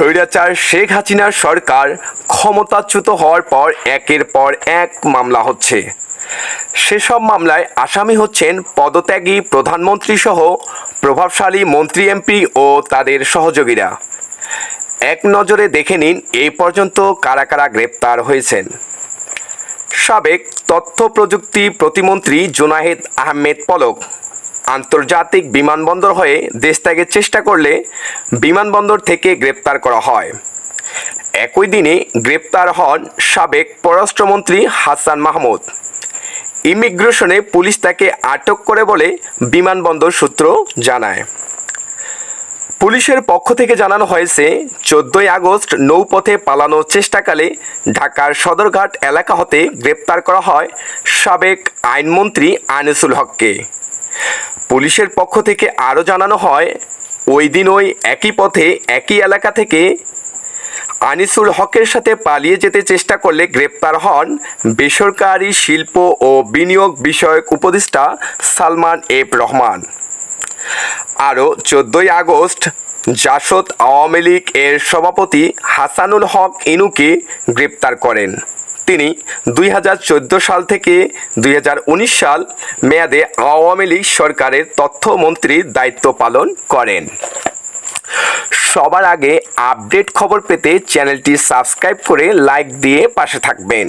স্বৈরাচার শেখ হাসিনার সরকার ক্ষমতাচ্যুত হওয়ার পর একের পর এক মামলা হচ্ছে। সেসব মামলায় আসামি হচ্ছেন পদত্যাগী প্রধানমন্ত্রী সহ প্রভাবশালী মন্ত্রী এমপি ও তাদের সহযোগীরা। এক নজরে দেখে নিন এই পর্যন্ত কারা কারা গ্রেপ্তার হয়েছেন। সাবেক তথ্য প্রযুক্তি প্রতিমন্ত্রী জোনাহেদ আহমেদ পলক। আন্তর্জাতিক বিমানবন্দর হয়ে দেশ ত্যাগের চেষ্টা করলে বিমানবন্দর থেকে গ্রেপ্তার করা হয়। একই দিনে গ্রেপ্তার হন সাবেক পররাষ্ট্রমন্ত্রী হাসান মাহমুদ। ইমিগ্রেশনে পুলিশ তাকে আটক করে বলে বিমানবন্দর সূত্র জানায়। পুলিশের পক্ষ থেকে জানানো হয়েছে, চোদ্দই আগস্ট নৌপথে পালানোর চেষ্টাকালে ঢাকার সদরঘাট এলাকা হতে গ্রেপ্তার করা হয় সাবেক আইনমন্ত্রী আনিসুল হককে। পুলিশের পক্ষ থেকে আরও জানানো হয়, ওই দিন ওই একই পথে একই এলাকা থেকে আনিসুল হকের সাথে পালিয়ে যেতে চেষ্টা করলে গ্রেপ্তার হন বেসরকারি শিল্প ও বিনিয়োগ বিষয়ক উপদেষ্টা সালমান এফ রহমান। আরও চোদ্দই আগস্ট, জাসদ আওয়ামী লীগ এর সভাপতি হাসানুল হক ইনুকে গ্রেপ্তার করেন। তিনি দুই হাজার চোদ্দ সাল থেকে দুই হাজার উনিশ সাল মেয়াদে আওয়ামী লীগ সরকারের তথ্যমন্ত্রীর দায়িত্ব পালন করেন। সবার আগে আপডেট খবর পেতে চ্যানেলটি সাবস্ক্রাইব করে লাইক দিয়ে পাশে থাকবেন।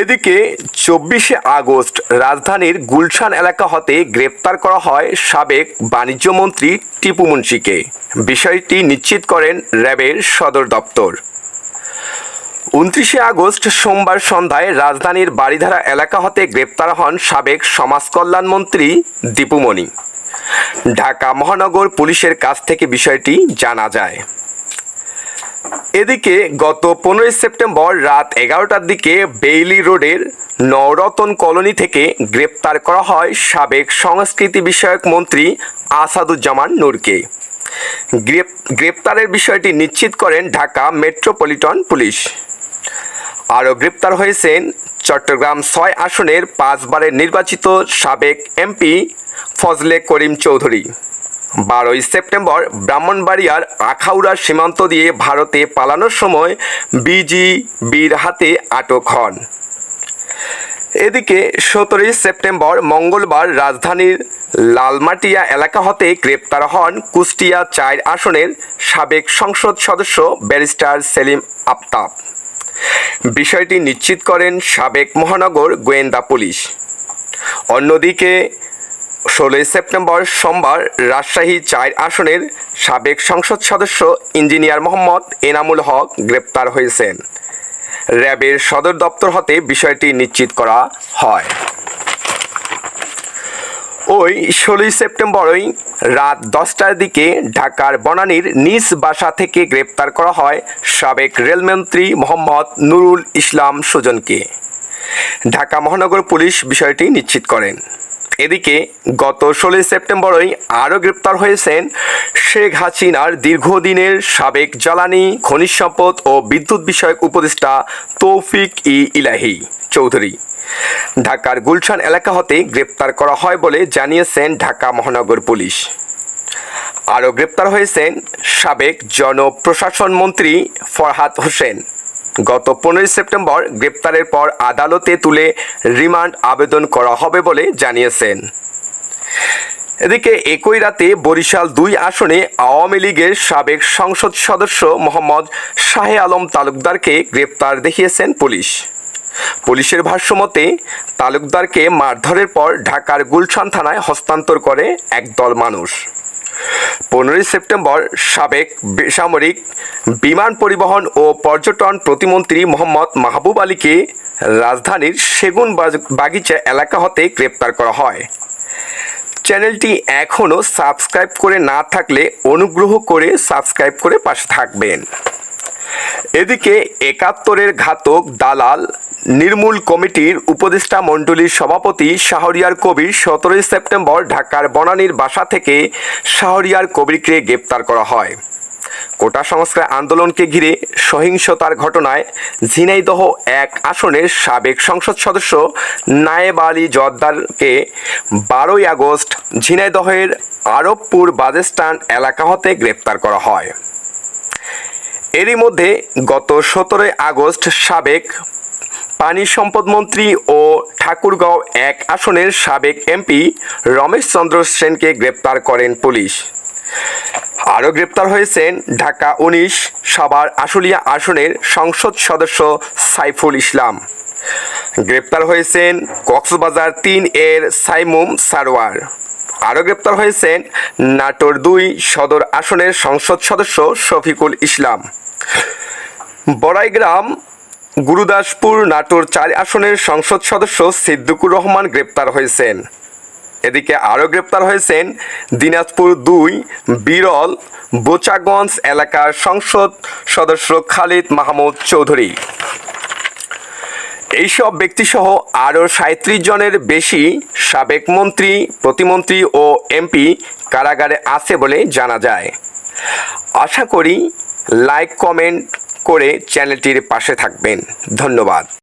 এদিকে চব্বিশে আগস্ট রাজধানীর গুলশান এলাকা হতে গ্রেপ্তার করা হয় সাবেক বাণিজ্যমন্ত্রী টিপু মুন্সিকে। বিষয়টি নিশ্চিত করেন র্যাবের সদর দপ্তর। উনত্রিশে আগস্ট সোমবার সন্ধ্যায় রাজধানীর বাড়িধারা এলাকা হতে গ্রেপ্তার হন সাবেক সমাজ কল্যাণমন্ত্রী দীপুমণি ঢাকা মহানগর পুলিশের কাছ থেকে বিষয়টি জানা যায়। এদিকে গত পনেরোই সেপ্টেম্বর রাত এগারোটার দিকে বেইলি রোডের নওরতন কলোনি থেকে গ্রেপ্তার করা হয় সাবেক সংস্কৃতি বিষয়ক মন্ত্রী আসাদুজ্জামান নূরকে। গ্রেপ- গ্রেপ্তারের বিষয়টি নিশ্চিত করেন ঢাকা মেট্রোপলিটন পুলিশ। আরও গ্রেপ্তার হয়েছেন চট্টগ্রাম ছয় আসনের পাঁচবারের নির্বাচিত সাবেক এমপি ফজলে করিম চৌধুরী। বারোই সেপ্টেম্বর ব্রাহ্মণবাড়িয়ার আখাউড়া সীমান্ত দিয়ে ভারতে পালানোর সময় বিজিবির হাতে আটক হন। এদিকে সতেরোই সেপ্টেম্বর মঙ্গলবার রাজধানীর লালমাটিয়া এলাকা হতে গ্রেপ্তার হন কুষ্টিয়া চার আসনের সাবেক সংসদ সদস্য ব্যারিস্টার সেলিম আফতাব। বিষয়টি নিশ্চিত করেন সাবেক মহানগর গোয়েন্দা পুলিশ। অন্যদিকে, ষোলোই সেপ্টেম্বর সোমবার রাজশাহী চার আসনের সাবেক সংসদ সদস্য ইঞ্জিনিয়ার মোহাম্মদ এনামুল হক গ্রেপ্তার হয়েছেন। র্যাবের সদর দপ্তর হতে বিষয়টি নিশ্চিত করা হয়। ওই ষোলোই সেপ্টেম্বরই রাত দশটার দিকে ঢাকার বনানীর নিজ বাসা থেকে গ্রেপ্তার করা হয় সাবেক রেলমন্ত্রী মোহাম্মদ নুরুল ইসলাম সুজনকে। ঢাকা মহানগর পুলিশ বিষয়টি নিশ্চিত করেন। এদিকে গত ষোলোই সেপ্টেম্বরই আরও গ্রেপ্তার হয়েছেন শেখ হাসিনার দীর্ঘদিনের সাবেক জ্বালানি, খনিজ সম্পদ ও বিদ্যুৎ বিষয়ক উপদেষ্টা তৌফিক ই ইলাহি চৌধুরী। ঢাকার গুলশান এলাকা হতে গ্রেপ্তার করা হয় বলে জানিয়েছেন ঢাকা মহানগর পুলিশ। আরও গ্রেপ্তার হয়েছেন সাবেক জনপ্রশাসন মন্ত্রী ফরহাদ হোসেন। গত পনেরোই সেপ্টেম্বর গ্রেপ্তারের পর আদালতে তুলে রিমান্ড আবেদন করা হবে বলে জানিয়েছেন। এদিকে একই রাতে বরিশাল দুই আসনে আওয়ামী লীগের সাবেক সংসদ সদস্য মোহাম্মদ শাহে আলম তালুকদারকে গ্রেপ্তার দেখিয়েছেন পুলিশ। পুলিশের ভাষ্যমতে তালুকদারকে মারধরের পর ঢাকার গুলশান থানায় হস্তান্তর করে একদল মানুষ। পনেরোই সেপ্টেম্বর সাবেক বেসামরিক বিমান পরিবহন ও পর্যটন প্রতিমন্ত্রী মোহাম্মদ মাহবুব আলীকে রাজধানীর সেগুন বাগিচা এলাকা হতে গ্রেপ্তার করা হয়। চ্যানেলটি এখনও সাবস্ক্রাইব করে না থাকলে অনুগ্রহ করে সাবস্ক্রাইব করে পাশে থাকবেন। এদিকে একাত্তরের ঘাতক দালাল নির্মূল কমিটির উপদেষ্টা মণ্ডলীর সভাপতি শাহরিয়ার কবির সতেরোই সেপ্টেম্বর ঢাকার বনানীর বাসা থেকে শাহরিয়ার কবিরকে গ্রেপ্তার করা হয়। কোটা সংস্কার আন্দোলনকে ঘিরে সহিংসতার ঘটনায় ঝিনাইদহ এক আসনের সাবেক সংসদ সদস্য নায়েব আলী জর্দারকে বারোই আগস্ট ঝিনাইদহের আরবপুর বাজেস্টান এলাকা হতে গ্রেপ্তার করা হয়। এরই মধ্যে গত সতেরোই আগস্ট সাবেক পানি সম্পদ মন্ত্রী ও ঠাকুরগাঁও এক আসনের সাবেক এমপি রমেশ চন্দ্র সেনকে গ্রেপ্তার করেন পুলিশ। আরও গ্রেপ্তার হয়েছেন ঢাকা উনিশ সাভার আশুলিয়া আসনের সংসদ সদস্য সাইফুল ইসলাম। গ্রেপ্তার হয়েছেন কক্সবাজার তিন এর সাইমুম সারোয়ার। আরও গ্রেপ্তার হয়েছেন নাটোর দুই সদর আসনের সংসদ সদস্য শফিকুল ইসলাম। বড়াইগ্রাম গুরুদাসপুর নাটোর চার আসনের সংসদ সদস্য সিদ্দিকুর রহমান গ্রেপ্তার হয়েছেন। এদিকে আরও গ্রেপ্তার হয়েছেন দিনাজপুর দুই, বিরল, বোচাগঞ্জ এলাকার সংসদ সদস্য খালিদ মাহমুদ চৌধুরী। এইসব ব্যক্তিসহ আরও সাঁত্রিশ জনের বেশি সাবেক মন্ত্রী, প্রতিমন্ত্রী ও এমপি কারাগারে আছে বলে জানা যায়। আশা করি লাইক, কমেন্ট করে চ্যানেলটির পাশে থাকবেন। ধন্যবাদ।